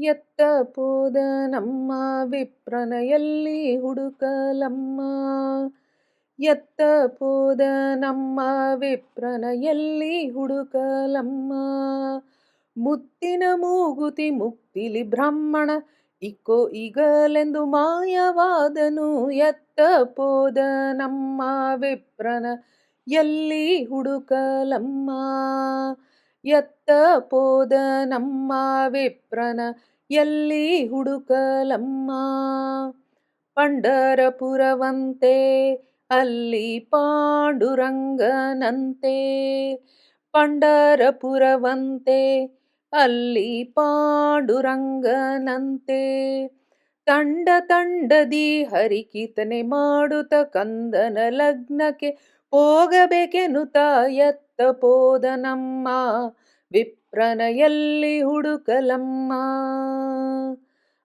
ಎತ್ತ ಪೋದ ನಮ್ಮ ವಿಪ್ರನೆಯಲ್ಲಿ ಹುಡುಕಲಮ್ಮ. ಎತ್ತ ಪೋದ ನಮ್ಮ ವಿಪ್ರನೆಯಲ್ಲಿ ಹುಡುಕಲಮ್ಮ. ಮುತ್ತಿನ ಮೂಗುತಿ ಮುಕ್ತಿಲಿ ಬ್ರಾಹ್ಮಣ ಇಕ್ಕೋ ಈಗಲೆಂದು ಮಾಯವಾದನು. ಎತ್ತ ಪೋದ ನಮ್ಮ ವಿಪ್ರನ ಎಲ್ಲಿ ಹುಡುಕಲಮ್ಮ. ಎತ್ತ ಪೋದ ನಮ್ಮ ವಿಪ್ರನ ಎಲ್ಲಿ ಹುಡುಕಲಮ್ಮ? ಪಂಡರಪುರವಂತೆ, ಅಲ್ಲಿ ಪಾಂಡುರಂಗನಂತೆ. ಪಂಡರಪುರವಂತೆ, ಅಲ್ಲಿ ಪಾಂಡುರಂಗನಂತೆ. ತಂಡ ತಂಡದಿ ಹರಿಕೀತನೆ ಮಾಡುತ್ತ ಕಂದನ ಲಗ್ನಕ್ಕೆ ಹೋಗಬೇಕೆನ್ನುತ್ತ ಎತ್ತ ಪೋದ ನಮ್ಮ ವಿಪ್ರನ ಎಲ್ಲಿ ಹುಡುಕಲಮ್ಮ.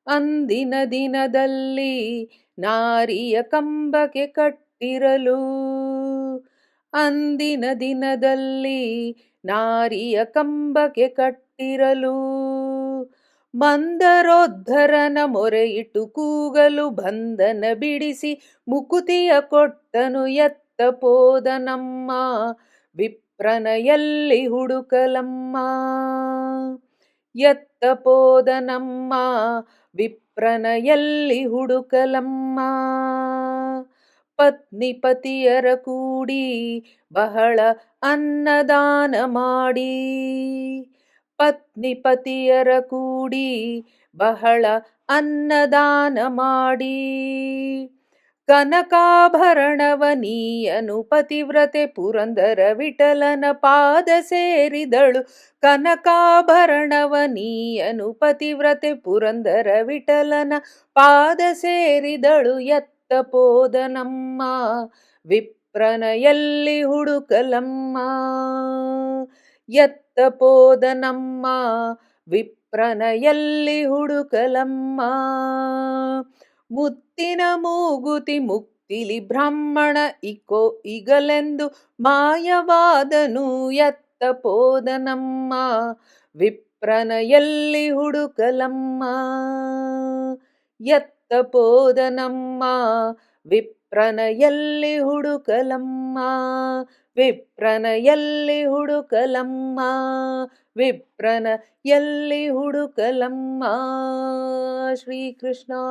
ಅಂದಿನ ದಿನದಲ್ಲಿ ನಾರಿಯ ಕಂಬಕ್ಕೆ ಕಟ್ಟಿರಲು. ಅಂದಿನ ದಿನದಲ್ಲಿ ನಾರಿಯ ಕಂಬಕ್ಕೆ ಕಟ್ಟಿರಲು. ಮಂದರೋದ್ಧರನ ಮೊರೆಯಿಟ್ಟು ಕೂಗಲು ಬಂಧನ ಬಿಡಿಸಿ ಮುಕುತಿಯ ಕೊಟ್ಟನು ಎತ್ತ ಪೋದ ನಮ್ಮ ವಿಪ್ರನ ಎಲ್ಲಿ ಹುಡುಕಲಮ್ಮ. ಎತ್ತ ಪೋದನಮ್ಮ ವಿಪ್ರನಯಲ್ಲಿ ಹುಡುಕಲಮ್ಮ. ಪತ್ನಿ ಪತಿಯರ ಕೂಡಿ ಬಹಳ ಅನ್ನದಾನ ಮಾಡಿ. ಪತ್ನಿ ಪತಿಯರ ಕೂಡಿ ಬಹಳ ಅನ್ನದಾನ ಮಾಡಿ. ಕನಕಾಭರಣವ ನೀಯನು ಪತಿವ್ರತೆ ಪುರಂದರ ವಿಠಲನ ಪಾದ ಸೇರಿದಳು ಕನಕಾಭರಣವ ನೀಯನು ಪತಿವ್ರತೆ ಪುರಂದರ ವಿಠಲನ ಪಾದ ಸೇರಿದಳು ಎತ್ತ ಪೋದ ನಮ್ಮ ವಿಪ್ರನ ಎಲ್ಲಿ ಹುಡುಕಲಮ್ಮ. ಎತ್ತ ಪೋದ ನಮ್ಮ ವಿಪ್ರನ ಎಲ್ಲಿ ಹುಡುಕಲಮ್ಮ. ಮುತ್ತಿನ ಮೂಗುತಿ ಮುಕ್ತಿಲಿ ಬ್ರಾಹ್ಮಣ ಇಕೋ ಇಗಲೆಂದು ಮಾಯವಾದನು ಎತ್ತ ಪೋದನಮ್ಮ ವಿಪ್ರನ ಎಲ್ಲಿ ಹುಡುಕಲಮ್ಮ. ಎತ್ತ ಪೋದನಮ್ಮ ವಿಪ್ರನ ಎಲ್ಲಿ ಹುಡುಕಲಮ್ಮ. ವಿಪ್ರನ ಎಲ್ಲಿ ಹುಡುಕಲಮ್ಮ. ವಿಪ್ರನ ಎಲ್ಲಿ ಹುಡುಕಲಮ್ಮ. श्रीकृष्णार्पणमस्तु।